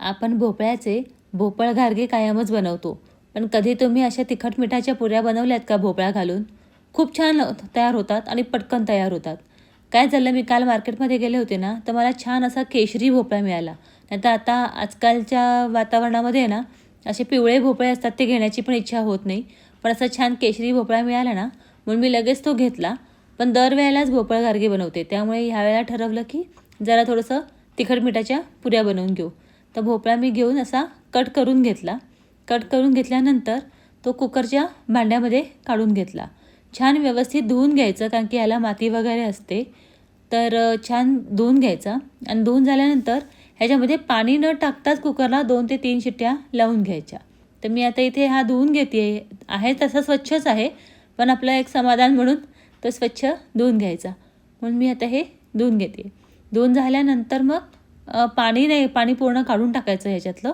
आपण भोपळ्याचे भोपळ घारगे कायमच बनवतो. पण कधी तुम्ही अशा तिखट मिठाच्या पुऱ्या बनवल्यात का भोपळा घालून? खूप छान तयार होतात आणि पटकन तयार होतात. काय झालं मी काल मार्केटमध्ये गेले होते ना तर मला छान असा केशरी भोपळा मिळाला. नाही तर आता आजकालच्या वातावरणामध्ये ना असे पिवळे भोपळे असतात ते घेण्याची पण इच्छा होत नाही. पण असा छान केशरी भोपळा मिळाला ना म्हणून मी लगेच तो घेतला. पण दरवेळेलाच भोपळा घारगे बनवते. त्यामुळे ह्यावेळेला ठरवलं की जरा थोडंसं तिखट मिठाच्या पुऱ्या बनवून घेऊ. तर भोपळा मी घेऊन असा कट करून घेतला. कट करून घेतल्यानंतर तो कुकरच्या भांड्यामध्ये काढून घेतला. छान व्यवस्थित धुवून घ्यायचं कारण की ह्याला माती वगैरे असते. तर छान धुवून घ्यायचा. आणि धुवून झाल्यानंतर ह्याच्यामध्ये पाणी न टाकताच कुकरला दोन ते तीन शिट्ट्या लावून घ्यायच्या. तर मी आता इथे हा धुवून घेते. आहे तसा स्वच्छच आहे पण आपलं एक समाधान म्हणून तो स्वच्छ धुवून घ्यायचा. म्हणून मी आता हे धुवून घेते. धुवून झाल्यानंतर मग पाणी नाही पाणी पूर्ण काढून टाकायचं ह्याच्यातलं.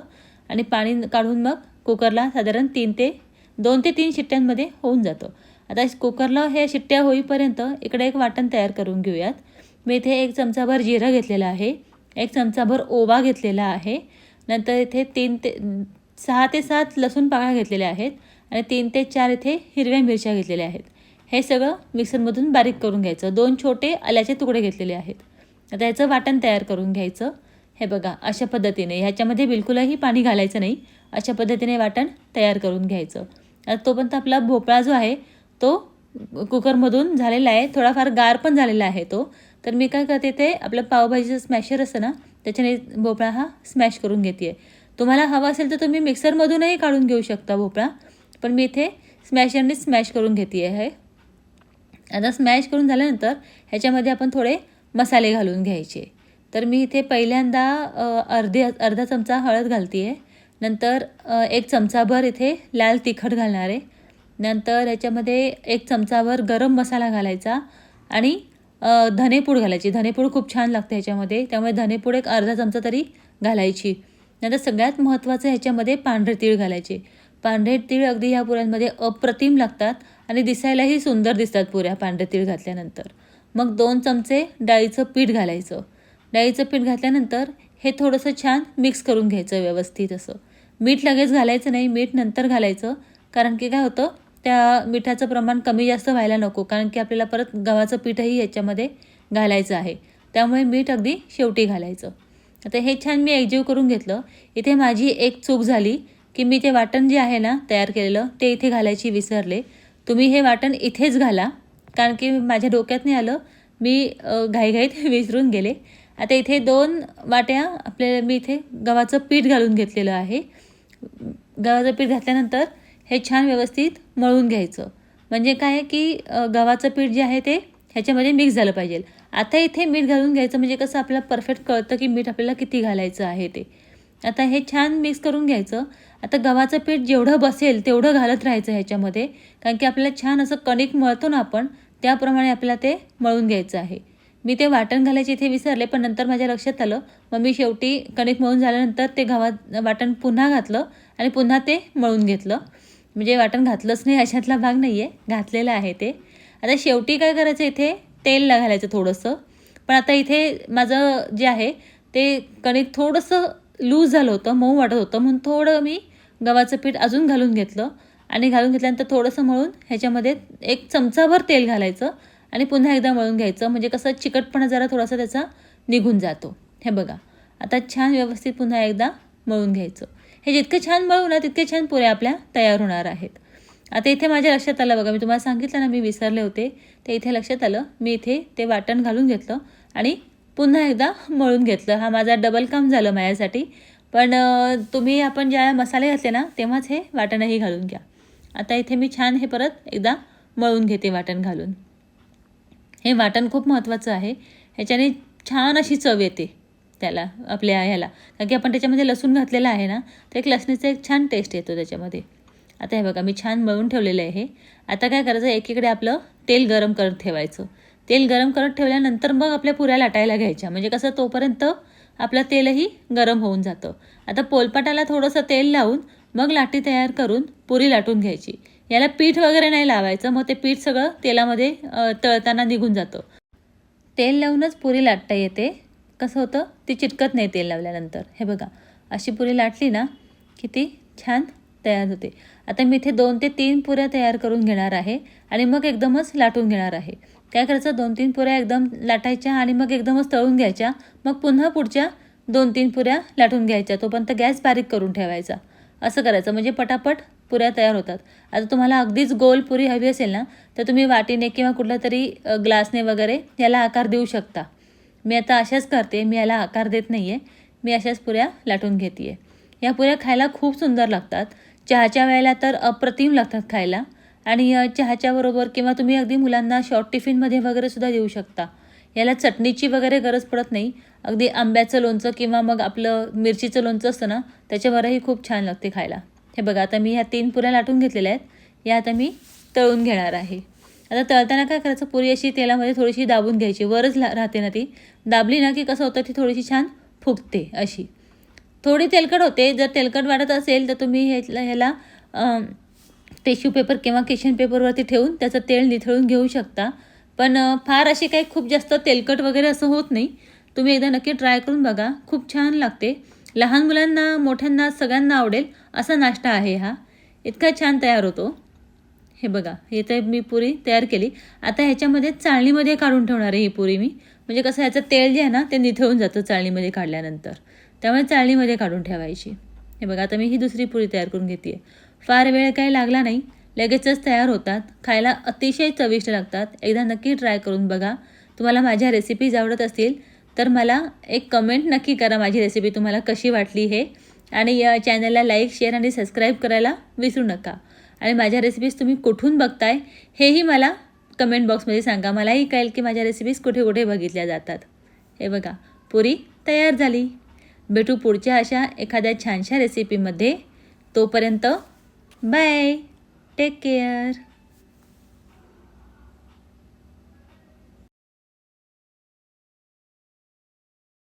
आणि पाणी काढून मग कुकरला साधारण तीन ते दोन ते तीन शिट्ट्यांमध्ये होऊन जातं. आता कुकरला हे शिट्ट्या होईपर्यंत इकडे एक वाटण तयार करून घेऊयात. मी इथे एक चमचाभर जिरं घेतलेलं आहे. एक चमचाभर ओवा घेतलेला आहे. नंतर इथे तीन ते सहा ते सात लसूण पाकळ्या घेतलेल्या आहेत. आणि तीन ते चार इथे हिरव्या मिरच्या घेतलेल्या आहेत. हे सगळं मिक्सरमधून बारीक करून घ्यायचं. दोन छोटे आल्याचे तुकडे घेतलेले आहेत. आता याचं वाटण तयार करून घ्यायचं. हे बघा अशा पद्धतीने ह्याच्यामध्ये बिलकुलही पाणी घालायचं नाही. अशा पद्धतीने वाटण तयार करून घ्यायचं. आता तोपर्यंत आपला भोपळा जो आहे तो कुकरमधून झालेला आहे. थोडाफार गार पण झालेला आहे तो. तर मी काय करते ते आपलं पावभाजीचं स्मॅशर असतं ना त्याच्याने भोपळा हा स्मॅश करून घेते. तुम्हाला हवा असेल तर तुम्ही मिक्सरमधूनही काढून घेऊ शकता भोपळा. पण मी इथे स्मॅशरने स्मॅश करून घेते आहे आता स्मॅश करून झाल्यानंतर ह्याच्यामध्ये आपण थोडे मसाले घालून घ्यायचे. तर मी इथे पहिल्यांदा अर्धे अर्धा चमचा हळद घालते आहे नंतर एक चमचाभर इथे लाल तिखट घालणार आहे. नंतर याच्यामध्ये एक चमचाभर गरम मसाला घालायचा आणि धनेपूड घालायची. धनेपूड खूप छान लागते ह्याच्यामध्ये. त्यामुळे धनेपूड एक अर्धा चमचा तरी घालायची. नंतर सगळ्यात महत्त्वाचं ह्याच्यामध्ये पांढरे तीळ घालायचे. पांढरे तीळ अगदी ह्या पुऱ्यांमध्ये अप्रतिम लागतात आणि दिसायलाही सुंदर दिसतात पुऱ्या पांढरे तीळ घातल्यानंतर. मग दोन चमचे डाळीचं पीठ घालायचं. डाळीचं पीठ घातल्यानंतर हे थोडंसं छान मिक्स करून घ्यायचं व्यवस्थित असं. मीठ लगेच घालायचं नाही मीठ नंतर घालायचं. कारण की काय होतं त्या मिठाचं प्रमाण कमी जास्त व्हायला नको. कारण की आपल्याला परत गव्हाचं पीठही याच्यामध्ये घालायचं आहे. त्यामुळे मीठ अगदी शेवटी घालायचं. आता हे छान मी एकजीव करून घेतलं. इथे माझी एक चूक झाली की मी ते वाटण जे आहे ना तयार केलेलं ते इथे घालायची विसरले. तुम्ही हे वाटण इथेच घाला. कारण की माझ्या डोक्यात नाही आलं. मी घाईघाईत विसरून गेले. आता इथे दोन वाट्या आपल्याला मी इथे गव्हाचं पीठ घालून घेतलेलं आहे. गव्हाचं पीठ घातल्यानंतर हे छान व्यवस्थित मळून घ्यायचं. म्हणजे काय आहे की गव्हाचं पीठ जे आहे ते ह्याच्यामध्ये मिक्स झालं पाहिजे. आता इथे मीठ घालून घ्यायचं म्हणजे कसं आपल्याला परफेक्ट कळतं की मीठ आपल्याला किती घालायचं आहे ते. आता हे छान मिक्स करून घ्यायचं. आता गव्हाचं पीठ जेवढं बसेल तेवढं घालत राहायचं ह्याच्यामध्ये. कारण की आपल्याला छान असं कणिक मळतो ना आपण त्याप्रमाणे आपल्याला ते मळून घ्यायचं आहे. मी ते वाटण घालायचे इथे विसरले पण नंतर माझ्या लक्षात आलं. मग मी शेवटी कणिक मळून झाल्यानंतर ते गव्हात वाटण पुन्हा घातलं आणि पुन्हा ते मळून घेतलं. म्हणजे वाटण घातलंच नाही अशातला भाग नाही आहे घातलेला आहे ते. आता शेवटी काय करायचं इथे? तेल घालायचं थोडंसं. पण आता इथे माझं जे आहे ते कणिक थोडंसं लूज झालं होतं मऊ वाटत होतं. म्हणून थोडं मी गव्हाचं पीठ अजून घालून घेतलं. आणि घालून घेतल्यानंतर थोडंसं मळून ह्याच्यामध्ये एक चमचाभर तेल घालायचं. आणि पुन्हा एकदा मळून घ्यायचं. म्हणजे कसं चिकटपणा जरा थोडासा त्याचा निघून जातो. हे बघा. आता छान व्यवस्थित पुन्हा एकदा मळून घ्यायचं. हे जितके छान मळू ना तितके छान पुऱ्या आपल्या तयार होणार आहेत. आता इथे माझ्या लक्षात आलं बघा मी तुम्हाला सांगितलं ना मी विसरले होते. ते इथे लक्षात आलं मी इथे ते वाटण घालून घेतलं आणि पुन्हा एकदा मळून घेतलं. हा माझा डबल काम झालं माझ्यासाठी. पण तुम्ही आपण ज्या मसाले घातले ना तेव्हाच हे वाटणही घालून घ्या. आता इथे मी छान हे परत एकदा मळून घेते वाटण घालून. हे वाटण खूप महत्त्वाचं आहे. ह्याच्याने छान अशी चव येते त्याला आपल्या ह्याला. कारण की आपण त्याच्यामध्ये लसूण घातलेला आहे ना तर एक लसणीचा एक छान टेस्ट येतो त्याच्यामध्ये. आता हे बघा मी छान मळून ठेवलेलं आहे हे. आता काय करायचं एकीकडे आपलं तेल गरम करत ठेवायचं. तेल गरम करत ठेवल्यानंतर मग आपल्या पुऱ्या लाटायला घ्यायच्या. म्हणजे कसं तोपर्यंत आपलं तेलही गरम होऊन जातं. आता पोलपाटाला थोडंसं तेल लावून मग लाटी तयार करून पुरी लाटून घ्यायची. याला पीठ वगैरे नाही लावायचं मग ते पीठ सगळं तेलामध्ये तळताना निघून जातं. तेल लावूनच पुरी लाटता येते. कसं होतं? ती चिटकत नाही तेल लावल्यानंतर. हे बघा अशी पुरी लाटली ना की ती छान तयार होते. आता मी इथे दोन ते तीन पुऱ्या तयार करून घेणार आहे आणि मग एकदमच लाटून घेणार आहे. काय करायचं? दोन तीन पुऱ्या एकदम लाटायच्या आणि मग एकदमच तळून घ्यायच्या. मग पुन्हा पुढच्या दोन तीन पुऱ्या लाटून घ्यायच्या. तोपर्यंत गॅस बारीक करून ठेवायचा. असं करायचं. म्हणजे पटापट पुऱ्या तयार होतात. आता तुम्हाला अगदीच गोल पुरी हवी असेल ना तर तुम्ही वाटीने किंवा कुठल्या तरी ग्लासने वगैरे याला आकार देऊ शकता. मी आता अशाच करते मी याला आकार देत नाही आहे मी अशाच पुऱ्या लाटून घेते आहे या पुऱ्या खायला खूप सुंदर लागतात. चहाच्या वेळेला तर अप्रतिम लागतात खायला. आणि चहाच्या बरोबर किंवा तुम्ही अगदी मुलांना शॉर्ट टिफिनमध्ये वगैरे सुद्धा देऊ शकता. याला चटणीची वगैरे गरज पडत नाही. अगदी आंब्याचं लोणचं किंवा मग आपलं मिरचीचं लोणचं असतं ना त्याच्यावरही खूप छान लागते खायला. हे बघा आता मी ह्या तीन पुऱ्या लाटून घेतलेल्या आहेत. या आता मी तळून घेणार आहे. आता तळताना काय करायचं? पुरी अशी तेलामध्ये थोडीशी दाबून घ्यायची. वरच ला राहते ना ती. दाबली ना की कसं होतं ती थोडीशी छान फुगते अशी. थोडी तेलकट होते. जर तेलकट वाढत असेल तर तुम्ही ह्याला ह्याला टिश्यू पेपर किंवा किचन पेपरवरती ठेवून त्याचं तेल निथळून घेऊ शकता. पण फार असे काही खूप जास्त तेलकट वगैरे असं होत नाही. तुम्ही एकदा नक्की ट्राय करून बघा. खूप छान लागते. लहान मुलांना मोठ्यांना सगळ्यांना आवडेल. असा नाश्ता आहे हा. इतका छान तयार होतो. हे बघा हे तर मी पुरी तयार केली. आता ह्याच्यामध्ये चाळणीमध्ये काढून ठेवणार आहे ही पुरी मी. म्हणजे कसं ह्याचं तेल जे आहे ना ते निथळून जातं चाळणीमध्ये काढल्यानंतर. त्यामुळे चाळणीमध्ये काढून ठेवायची. हे बघा आता मी ही दुसरी पुरी तयार करून घेते आहे फार वेळ काही लागला नाही. लगेचच तयार होतात. खायला अतिशय चविष्ट लागतात. एकदा नक्की ट्राय करून बघा. तुम्हाला माझ्या रेसिपीज आवडत असतील तर मला एक कमेंट नक्की करा माझी रेसिपी तुम्हाला कशी वाटली हे. आणि या चॅनलला लाईक शेअर आणि सबस्क्राईब करायला विसरू नका. आणि माझ्या रेसिपीज तुम्ही कुठून बघताय हेही मला कमेंट बॉक्समध्ये सांगा. मलाही कळेल की माझ्या रेसिपीज कुठे कुठे बघितल्या जातात. हे बघा पुरी तयार झाली. भेटू पुढच्या अशा एखाद्या छानशा रेसिपीमध्ये तोपर्यंत बाय टेक केअर